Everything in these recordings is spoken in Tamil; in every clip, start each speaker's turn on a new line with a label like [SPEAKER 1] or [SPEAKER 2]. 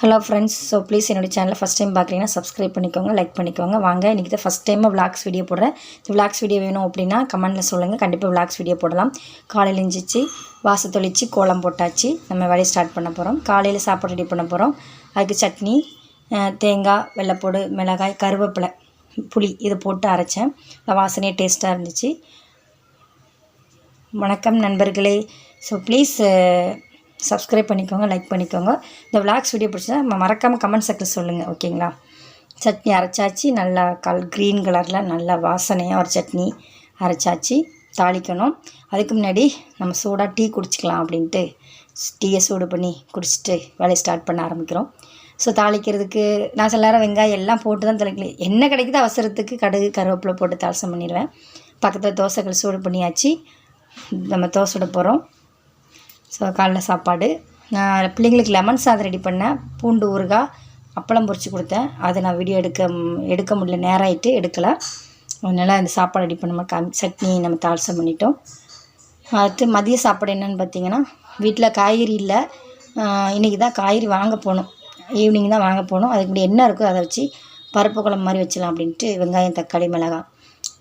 [SPEAKER 1] ஹலோ ஃப்ரெண்ட்ஸ் ஸோ ப்ளீஸ் என்னோடய சேனலை ஃபஸ்ட் டைம் பார்க்குறீங்கன்னா சப்ஸ்கிரைப் பண்ணிக்கோங்க லைக் பண்ணிக்கோங்க. வாங்க இன்றைக்கி தான் ஃபஸ்ட் டைமாக விளாக்ஸ் வீடியோ போடுறேன். இந்த விளாக்ஸ் வீடியோ வேணும் அப்படின்னா கமெண்ட்டில் சொல்லுங்கள் கண்டிப்பாக விளாக்ஸ் வீடியோ போடலாம். காலையில் எஞ்சிச்சு வாசல் தொளிச்சு கோலம் போட்டாச்சு. நம்ம வேலையை ஸ்டார்ட் பண்ண போகிறோம் காலையில் சாப்பாடு ரெடி பண்ண போகிறோம் அதுக்கு சட்னி தேங்காய் வெள்ளைப்போடு மிளகாய் கருவேப்பிலை புளி இதை போட்டு அரைச்சேன். வாசனையே டேஸ்ட்டாக இருந்துச்சு. வணக்கம் நண்பர்களே. ஸோ ப்ளீஸ் சப்ஸ்கிரைப் பண்ணிக்கோங்க லைக் பண்ணிக்கோங்க. இந்த விளாக்ஸ் வீடியோ பிடிச்சா மறக்காமல் கமெண்ட் செக்ஷன் சொல்லுங்கள் ஓகேங்களா சட்னி அரைச்சாச்சு நல்லா கல் க்ரீன் கலரில் நல்லா வாசனையாக ஒரு சட்னி அரைச்சாச்சு தாளிக்கணும். அதுக்கு முன்னாடி நம்ம சூடாக டீ குடிச்சிக்கலாம் அப்படின்ட்டு டீயை சூடு பண்ணி குடிச்சிட்டு வேலையை ஸ்டார்ட் பண்ண ஆரம்பிக்கிறோம். ஸோ தாளிக்கிறதுக்கு நான் சில நேரம் வெங்காயம் எல்லாம் போட்டு தான் தாளிக்கல. என்ன கிடைக்குதோ அவசரத்துக்கு கடுகு கருவேப்பிலை போட்டு தாளசம் பண்ணிடுவேன். பக்கத்தில் தோசைகள் சூடு பண்ணியாச்சு. நம்ம தோசை விட போகிறோம் ஸோ காலைல சாப்பாடு. நான் பிள்ளைங்களுக்கு லெமன் சாதம் ரெடி பண்ணேன். பூண்டு ஊறுகாய் அப்பளம் பொறிச்சு கொடுத்தேன். அதை நான் வீடியோ எடுக்க எடுக்க முடியல. நேரம் ஆகிட்டு எடுக்கலை. அதனால் அந்த சாப்பாடு ரெடி பண்ண காமி சட்னி நம்ம தாளசம் பண்ணிட்டோம். அடுத்து மதிய சாப்பாடு என்னென்னு பார்த்தீங்கன்னா வீட்டில் காய்கறி இல்லை. இன்றைக்கி தான் காய்கறி வாங்க போகணும் ஈவினிங் தான் வாங்க போகணும் அதுக்கு முன்னாடி என்ன இருக்கோ அதை வச்சு பருப்பு குழம்பு மாதிரி வச்சிடலாம் அப்படின்ட்டு வெங்காயம் தக்காளி மிளகாய்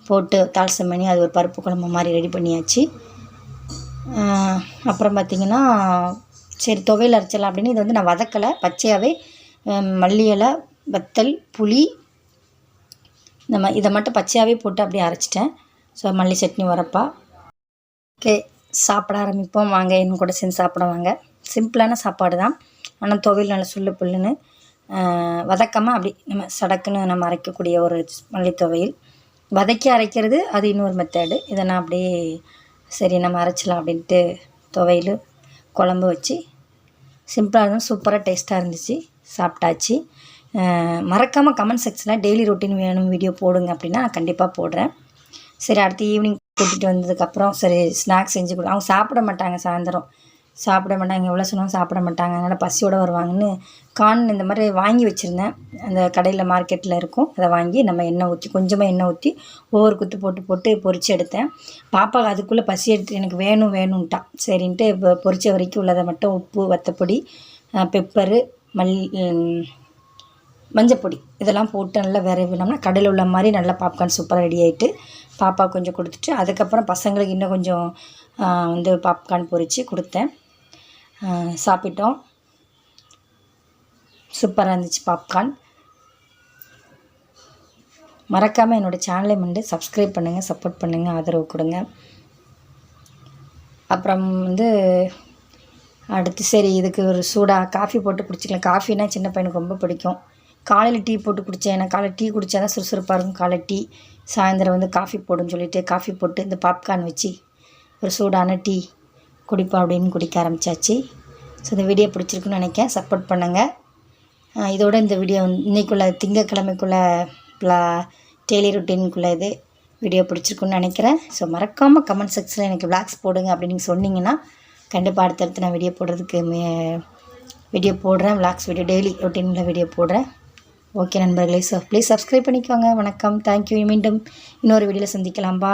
[SPEAKER 1] போட்டு தாளசம் பண்ணி அது ஒரு பருப்பு குழம்பு மாதிரி ரெடி பண்ணியாச்சு. அப்புறம் பார்த்திங்கன்னா சரி துவையல் அரைச்சிடலாம் அப்படின்னு. இது வந்து நான் வதக்கலை. பச்சையாகவே மல்லி இலை வத்தல் புளி இந்த இதை மட்டும் பச்சையாகவே போட்டு அப்படியே அரைச்சிட்டேன். ஸோ மல்லி சட்னி வரப்பா. ஓகே சாப்பிட ஆரம்பிப்போம். வாங்க இன்னும் கூட சேர்ந்து சாப்பிட வாங்க. சிம்பிளான சாப்பாடு தான். ஆனால் துவையல் நல்லா சுள்ளு புல்லுன்னு வதக்காமல் அப்படி நம்ம சடக்குன்னு நம்ம அரைக்கக்கூடிய ஒரு மல்லி துவையல். வதக்கி அரைக்கிறது அது இன்னொரு மெத்தேடு இதை நான் அப்படியே சரி நம்ம அரைச்சிடலாம் அப்படின்ட்டு துவையில் குழம்பு வச்சு. சிம்பிளாக இருந்தாலும் சூப்பராக டேஸ்ட்டாக இருந்துச்சு. சாப்பிட்டாச்சு. மறக்காமல் கமெண்ட் செக்ஷனில் டெய்லி ரொட்டீன் வேணும் வீடியோ போடுங்க அப்படின்னா நான் கண்டிப்பாக போடுறேன். சரி அடுத்து ஈவினிங் கூட்டிகிட்டு வந்ததுக்கப்புறம் சரி ஸ்நாக்ஸ் செஞ்சு கொடு. அவங்க சாப்பிட மாட்டாங்க சாயந்தரம். சாப்பிட மாட்டாங்க எவ்வளோ சொன்னாலும் சாப்பிட மாட்டாங்க. அதனால் பசியோடு வருவாங்கன்னு கார்ன் இந்த மாதிரி வாங்கி வச்சுருந்தேன். அந்த கடையில் மார்க்கெட்டில் இருக்கும். அதை வாங்கி நம்ம எண்ணெய் ஊற்றி கொஞ்சமாக எண்ணெய் ஊற்றி ஒவ்வொரு குத்து போட்டு போட்டு பொரிச்சு எடுத்தேன். பாப்பா அதுக்குள்ளே பசி எடுத்து எனக்கு வேணும் வேணும்ட்டான் சரின்ட்டு இப்போ பொறிச்ச வரைக்கும் உள்ளதை மட்டும் உப்பு வத்தப்பொடி பெப்பரு மல் மஞ்சப்பொடி இதெல்லாம் போட்டு நல்லா விரவினோம்னா கடையில் உள்ள மாதிரி நல்லா பாப்கார்ன் சூப்பராக ரெடி ஆகிட்டு பாப்பா கொஞ்சம் கொடுத்துட்டு அதுக்கப்புறம் பசங்களுக்கு இன்னும் கொஞ்சம் வந்து பாப்கார்ன் பொரித்து கொடுத்தேன். சாப்பிட்டோம். சூப்பராக இருந்துச்சு பாப்கார்ன் மறக்காமல் என்னோடய சேனலை வந்து சப்ஸ்கிரைப் பண்ணுங்கள் சப்போர்ட் பண்ணுங்கள் ஆதரவு கொடுங்க. அப்புறம் வந்து அடுத்து சரி இதுக்கு ஒரு சூடாக காஃபி போட்டு குடிச்சிக்கலாம். காஃபினா சின்ன பையனுக்கு ரொம்ப பிடிக்கும். காலையில் டீ போட்டு குடித்தேன் ஏன்னா காலையில் டீ குடித்தா தான் சுறுசுறுப்பாக இருக்கும். காலை டீ சாயந்தரம் வந்து காஃபி போடுன்னு சொல்லிட்டு காஃபி போட்டு இந்த பாப்கார்ன் வச்சு ஒரு சூடான டீ குடிப்போம் அப்படின்னு குடிக்க ஆரம்பித்தாச்சு ஸோ இந்த வீடியோ பிடிச்சிருக்குன்னு நினைக்கிறேன். சப்போர்ட் பண்ணுங்கள் இதோட இந்த வீடியோ இன்றைக்குள்ள திங்கக்கிழமைக்குள்ள டெய்லி ருட்டீனுக்குள்ள இது வீடியோ பிடிச்சிருக்குன்னு நினைக்கிறேன். ஸோ மறக்காமல் கமெண்ட் செக்ஷனில் எனக்கு விளாக்ஸ் போடுங்க அப்படின்னு சொன்னிங்கன்னா கண்டிப்பாக அடுத்தடுத்து நான் வீடியோ போடுறதுக்கு மே வீடியோ போடுறேன். விளாக்ஸ் வீடியோ டெய்லி ரொட்டீனில் வீடியோ போடுறேன். ஓகே நண்பர்களே. ஸோ ப்ளீஸ் சப்ஸ்கிரைப் பண்ணிக்கோங்க. வணக்கம். தேங்க்யூ மீண்டும் இன்னொரு வீடியோவில் சந்திக்கலாம். பா